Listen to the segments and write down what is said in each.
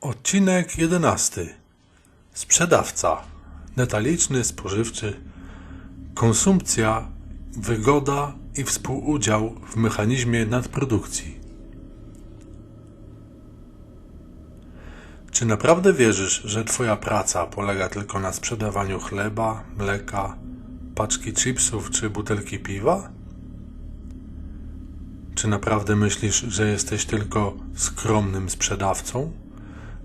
Odcinek 11. Sprzedawca. Detaliczny, spożywczy. Konsumpcja, wygoda i współudział w mechanizmie nadprodukcji. Czy naprawdę wierzysz, że Twoja praca polega tylko na sprzedawaniu chleba, mleka, paczki chipsów czy butelki piwa? Czy naprawdę myślisz, że jesteś tylko skromnym sprzedawcą?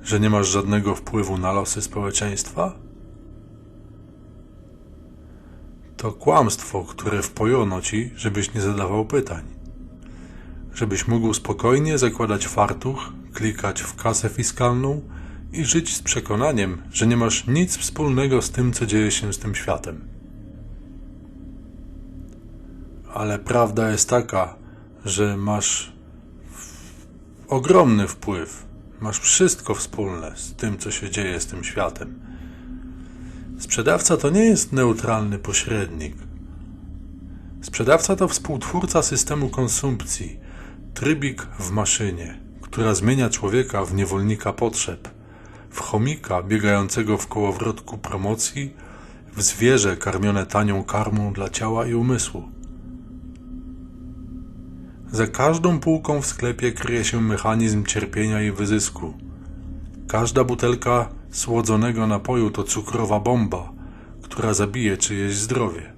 Że nie masz żadnego wpływu na losy społeczeństwa? To kłamstwo, które wpojono ci, żebyś nie zadawał pytań. Żebyś mógł spokojnie zakładać fartuch, klikać w kasę fiskalną i żyć z przekonaniem, że nie masz nic wspólnego z tym, co dzieje się z tym światem. Ale prawda jest taka, że masz ogromny wpływ. Masz wszystko wspólne z tym, co się dzieje z tym światem. Sprzedawca to nie jest neutralny pośrednik. Sprzedawca to współtwórca systemu konsumpcji, trybik w maszynie, która zmienia człowieka w niewolnika potrzeb, w chomika biegającego w kołowrotku promocji, w zwierzę karmione tanią karmą dla ciała i umysłu. Za każdą półką w sklepie kryje się mechanizm cierpienia i wyzysku. Każda butelka słodzonego napoju to cukrowa bomba, która zabije czyjeś zdrowie.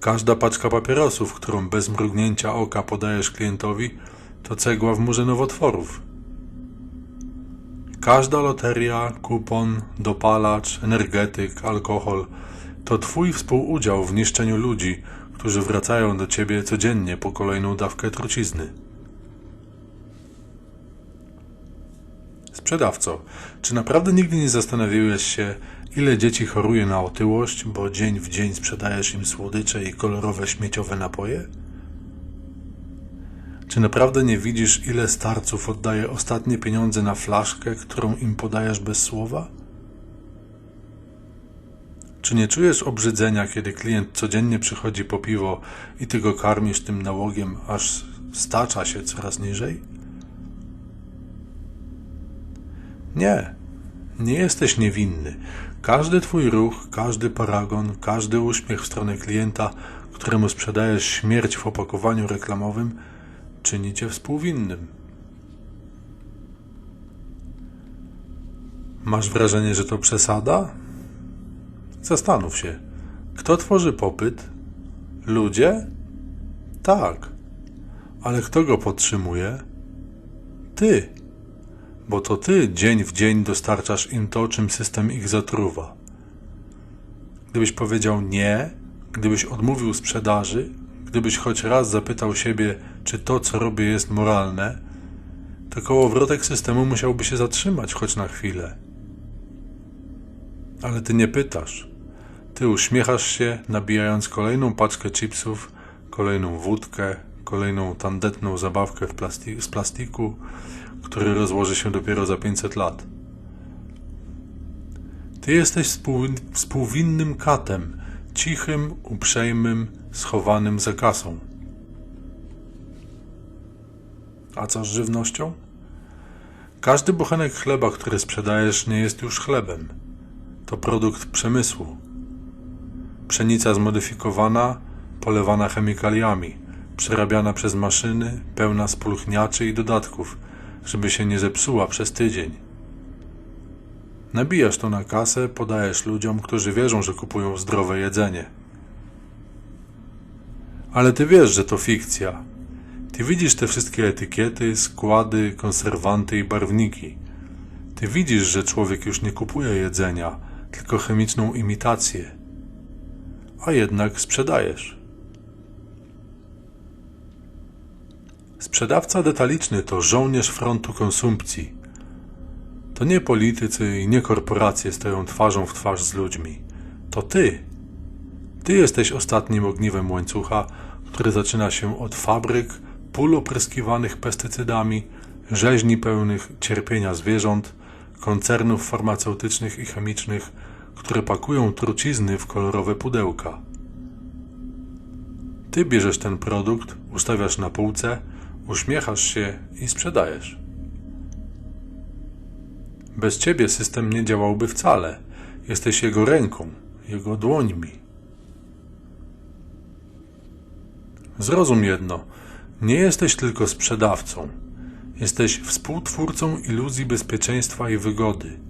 Każda paczka papierosów, którą bez mrugnięcia oka podajesz klientowi, to cegła w murze nowotworów. Każda loteria, kupon, dopalacz, energetyk, alkohol to Twój współudział w niszczeniu ludzi, którzy wracają do Ciebie codziennie po kolejną dawkę trucizny. Sprzedawco, czy naprawdę nigdy nie zastanawiałeś się, ile dzieci choruje na otyłość, bo dzień w dzień sprzedajesz im słodycze i kolorowe śmieciowe napoje? Czy naprawdę nie widzisz, ile starców oddaje ostatnie pieniądze na flaszkę, którą im podajesz bez słowa? Czy nie czujesz obrzydzenia, kiedy klient codziennie przychodzi po piwo i ty go karmisz tym nałogiem, aż stacza się coraz niżej? Nie, nie jesteś niewinny. Każdy twój ruch, każdy paragon, każdy uśmiech w stronę klienta, któremu sprzedajesz śmierć w opakowaniu reklamowym, czyni cię współwinnym. Masz wrażenie, że to przesada? Zastanów się, kto tworzy popyt? Ludzie? Tak. Ale kto go podtrzymuje? Ty. Bo to ty dzień w dzień dostarczasz im to, czym system ich zatruwa. Gdybyś powiedział nie, gdybyś odmówił sprzedaży, gdybyś choć raz zapytał siebie, czy to, co robię, jest moralne, to kołowrotek systemu musiałby się zatrzymać choć na chwilę. Ale ty nie pytasz. Ty uśmiechasz się, nabijając kolejną paczkę chipsów, kolejną wódkę, kolejną tandetną zabawkę z plastiku, który rozłoży się dopiero za 500 lat. Ty jesteś współ- współwinnym katem, cichym, uprzejmym, schowanym za kasą. A co z żywnością? Każdy bochenek chleba, który sprzedajesz, nie jest już chlebem. To produkt przemysłu. Pszenica zmodyfikowana, polewana chemikaliami, przerabiana przez maszyny, pełna spulchniaczy i dodatków, żeby się nie zepsuła przez tydzień. Nabijasz to na kasę, podajesz ludziom, którzy wierzą, że kupują zdrowe jedzenie. Ale ty wiesz, że to fikcja. Ty widzisz te wszystkie etykiety, składy, konserwanty i barwniki. Ty widzisz, że człowiek już nie kupuje jedzenia, tylko chemiczną imitację. A jednak sprzedajesz. Sprzedawca detaliczny to żołnierz frontu konsumpcji. To nie politycy i nie korporacje stoją twarzą w twarz z ludźmi. To ty. Ty jesteś ostatnim ogniwem łańcucha, który zaczyna się od fabryk, pól opryskiwanych pestycydami, rzeźni pełnych cierpienia zwierząt, koncernów farmaceutycznych i chemicznych, które pakują trucizny w kolorowe pudełka. Ty bierzesz ten produkt, ustawiasz na półce, uśmiechasz się i sprzedajesz. Bez ciebie system nie działałby wcale. Jesteś jego ręką, jego dłońmi. Zrozum jedno: nie jesteś tylko sprzedawcą. Jesteś współtwórcą iluzji bezpieczeństwa i wygody.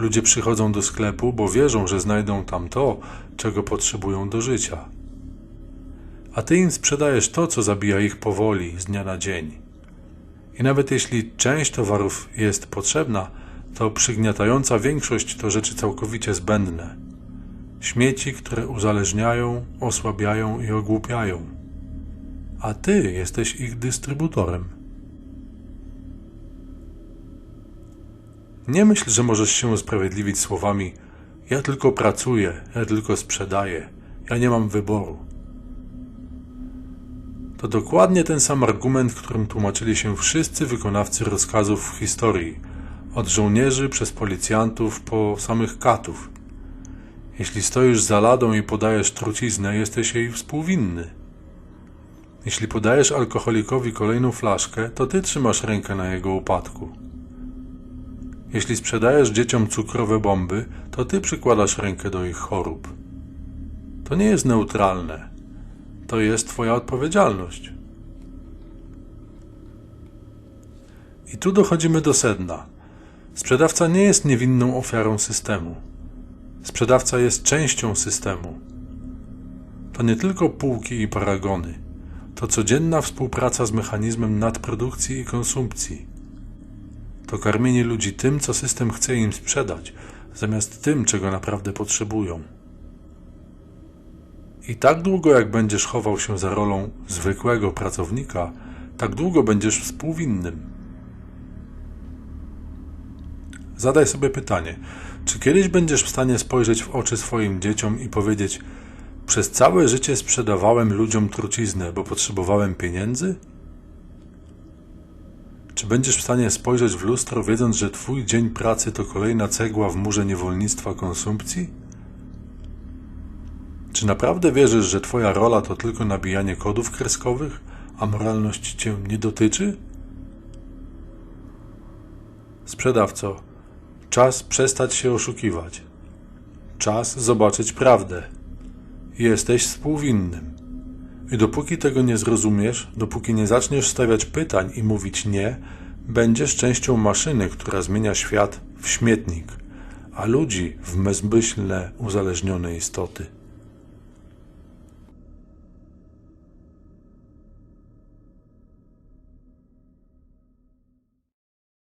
Ludzie przychodzą do sklepu, bo wierzą, że znajdą tam to, czego potrzebują do życia. A ty im sprzedajesz to, co zabija ich powoli, z dnia na dzień. I nawet jeśli część towarów jest potrzebna, to przygniatająca większość to rzeczy całkowicie zbędne. Śmieci, które uzależniają, osłabiają i ogłupiają. A ty jesteś ich dystrybutorem. Nie myśl, że możesz się usprawiedliwić słowami: Ja tylko pracuję, ja tylko sprzedaję, ja nie mam wyboru. To dokładnie ten sam argument, którym tłumaczyli się wszyscy wykonawcy rozkazów w historii, od żołnierzy przez policjantów po samych katów. Jeśli stoisz za ladą i podajesz truciznę, jesteś jej współwinny. Jeśli podajesz alkoholikowi kolejną flaszkę, to ty trzymasz rękę na jego upadku. Jeśli sprzedajesz dzieciom cukrowe bomby, to ty przykładasz rękę do ich chorób. To nie jest neutralne. To jest Twoja odpowiedzialność. I tu dochodzimy do sedna. Sprzedawca nie jest niewinną ofiarą systemu. Sprzedawca jest częścią systemu. To nie tylko półki i paragony. To codzienna współpraca z mechanizmem nadprodukcji i konsumpcji. To karmienie ludzi tym, co system chce im sprzedać, zamiast tym, czego naprawdę potrzebują. I tak długo, jak będziesz chował się za rolą zwykłego pracownika, tak długo będziesz współwinnym. Zadaj sobie pytanie: czy kiedyś będziesz w stanie spojrzeć w oczy swoim dzieciom i powiedzieć: Przez całe życie sprzedawałem ludziom truciznę, bo potrzebowałem pieniędzy? Czy będziesz w stanie spojrzeć w lustro, wiedząc, że Twój dzień pracy to kolejna cegła w murze niewolnictwa konsumpcji? Czy naprawdę wierzysz, że Twoja rola to tylko nabijanie kodów kreskowych, a moralność Cię nie dotyczy? Sprzedawco, czas przestać się oszukiwać. Czas zobaczyć prawdę. Jesteś współwinnym. I dopóki tego nie zrozumiesz, dopóki nie zaczniesz stawiać pytań i mówić nie, będziesz częścią maszyny, która zmienia świat w śmietnik, a ludzi w bezmyślne, uzależnione istoty.